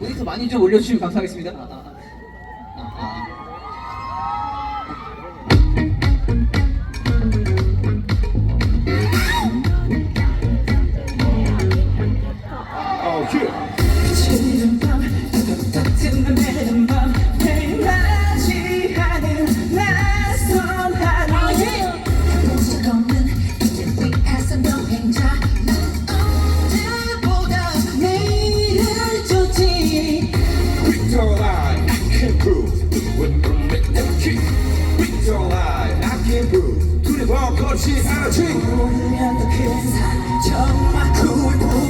우리 더 많이 좀 올려주시면 감사하겠습니다. 피부 두리번 거친 아지 모든 연도 큰 산 정말 굴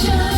Passion.